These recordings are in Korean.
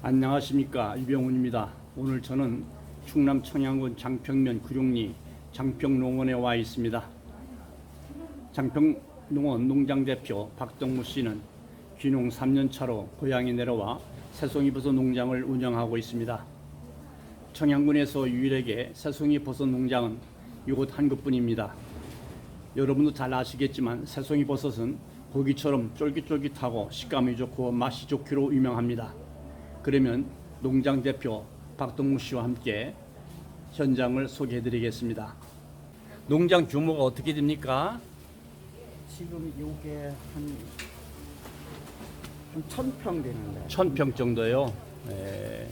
안녕하십니까 이병훈입니다. 오늘 저는 충남 청양군 장평면 구룡리 장평농원에 와 있습니다. 장평농원 농장 대표 박동무 씨는 귀농 3년 차로 고향에 내려와 새송이 버섯 농장을 운영하고 있습니다. 청양군에서 유일하게 새송이 버섯 농장은 이곳 한 곳뿐입니다. 여러분도 잘 아시겠지만 새송이 버섯은 고기처럼 쫄깃쫄깃하고 식감이 좋고 맛이 좋기로 유명합니다. 그러면 농장 대표 박동무 씨와 함께 현장을 소개해 드리겠습니다. 농장 규모가 어떻게 됩니까? 지금 요게 한, 한 천평 되는데. 천평 정도요. 네.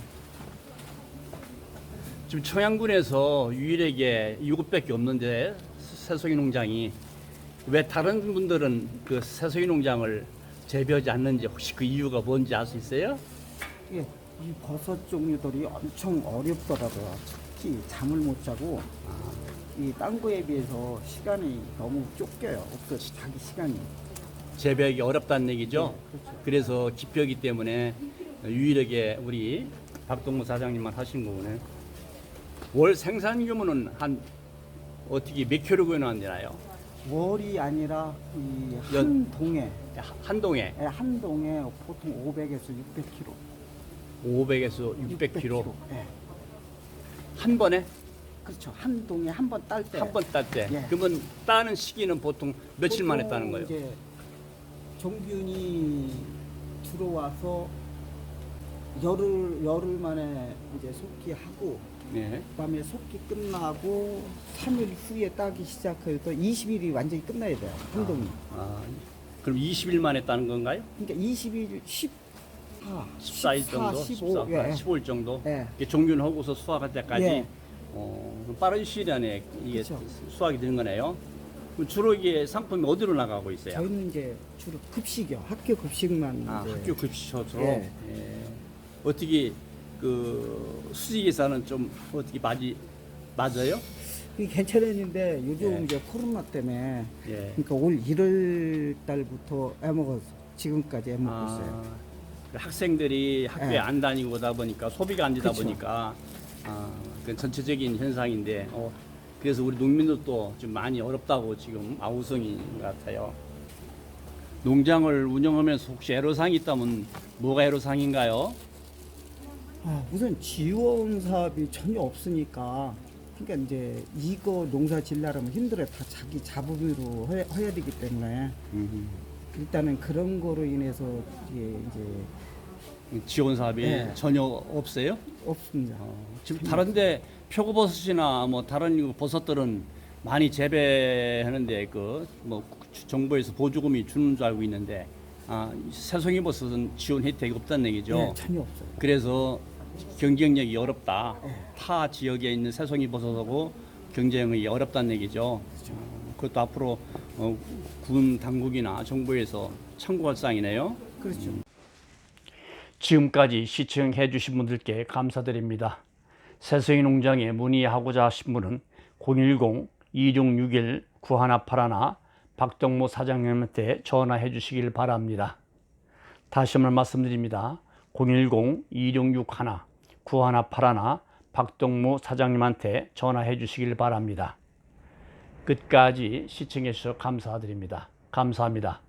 지금 청양군에서 유일하게 이곳밖에 없는데 새송이 농장이 왜 다른 분들은 그 새송이 농장을 재배하지 않는지 혹시 그 이유가 뭔지 알 수 있어요? 이게 이 버섯 종류들이 엄청 어렵더라고요. 특히 잠을 못 자고 이 딴 거에 비해서 시간이 너무 쫓겨요. 없어 자기 시간이. 재배하기 어렵다는 얘기죠. 네, 그렇죠. 그래서 기뼈이기 때문에 유일하게 우리 박동무 사장님만 하신 거네. 월 생산 규모는 한 어떻게 몇 킬로그램 안 되나요? 월이 아니라 이 연- 한 동에 한 동에 예, 한 동에 보통 500에서 600kg. 500에서 600kg 예. 한 번에 그렇죠. 한 동에 한 번 딸 때. 한 번 딸 때. 예. 그러면 따는 시기는 보통 며칠 만에 따는 거예요? 이제 종균이 들어와서 열흘 열흘 만에 이제 속기하고 네. 그다음에 속기 끝나고 3일 후에 따기 시작해서 20일이 완전히 끝나야 돼요. 행동이. 아, 그럼 20일 만에 따는 건가요? 그러니까 20일 14, 14일 정도, 15, 14, 예. 15일 정도. 예. 이게 종균하고서 수확할 때까지 예. 어, 빠른 시일 안에 이게 그쵸. 수확이 되는 거네요. 그럼 주로 이게 상품이 어디로 나가고 있어요? 저희는 이제 주로 급식이요. 학교 급식만 아, 이제 학교 급식처럼 예. 예. 어떻게 그 계산은 좀 어떻게 맞이 맞아요? 괜찮았는데 요즘 예. 이제 코로나 때문에 예. 그러니까 올 1월 달부터 애먹어서 지금까지 애먹고 있어요. 그 학생들이 학교에 예. 안 다니고 오다 보니까 소비가 안 되다 그쵸. 보니까 아, 그 전체적인 현상인데 어, 그래서 우리 농민들도 좀 많이 어렵다고 지금 아우성인 것 같아요. 농장을 운영하면서 혹시 애로사항이 있다면 뭐가 애로사항인가요? 아, 우선 지원 사업이 전혀 없으니까 그러니까 이제 이거 농사 질라면 힘들어요. 다 자기 자부미로 해야, 해야 되기 때문에 일단은 그런 거로 인해서 이게 이제 지원 사업이 예. 전혀 없어요? 없습니다. 어, 지금 다른데 표고버섯이나 뭐 다른 버섯들은 많이 재배하는데 그 뭐 정부에서 보조금이 주는 줄 알고 있는데 아, 새송이 버섯은 지원 혜택이 없다는 얘기죠. 네, 전혀 없어요. 그래서 경쟁력이 어렵다. 네. 타 지역에 있는 새송이 버섯하고 경쟁이 어렵다는 얘기죠. 어, 그것도 앞으로 어, 군 당국이나 정부에서 참고할 사항이네요. 그렇죠. 지금까지 시청해 주신 분들께 감사드립니다. 새송이 농장에 문의하고자 하신 분은 010-2661-9181 박동모 사장님한테 전화해 주시길 바랍니다. 다시 한번 말씀드립니다. 010-2661-9181 박동모 사장님한테 전화해 주시길 바랍니다. 끝까지 시청해 주셔서 감사드립니다. 감사합니다.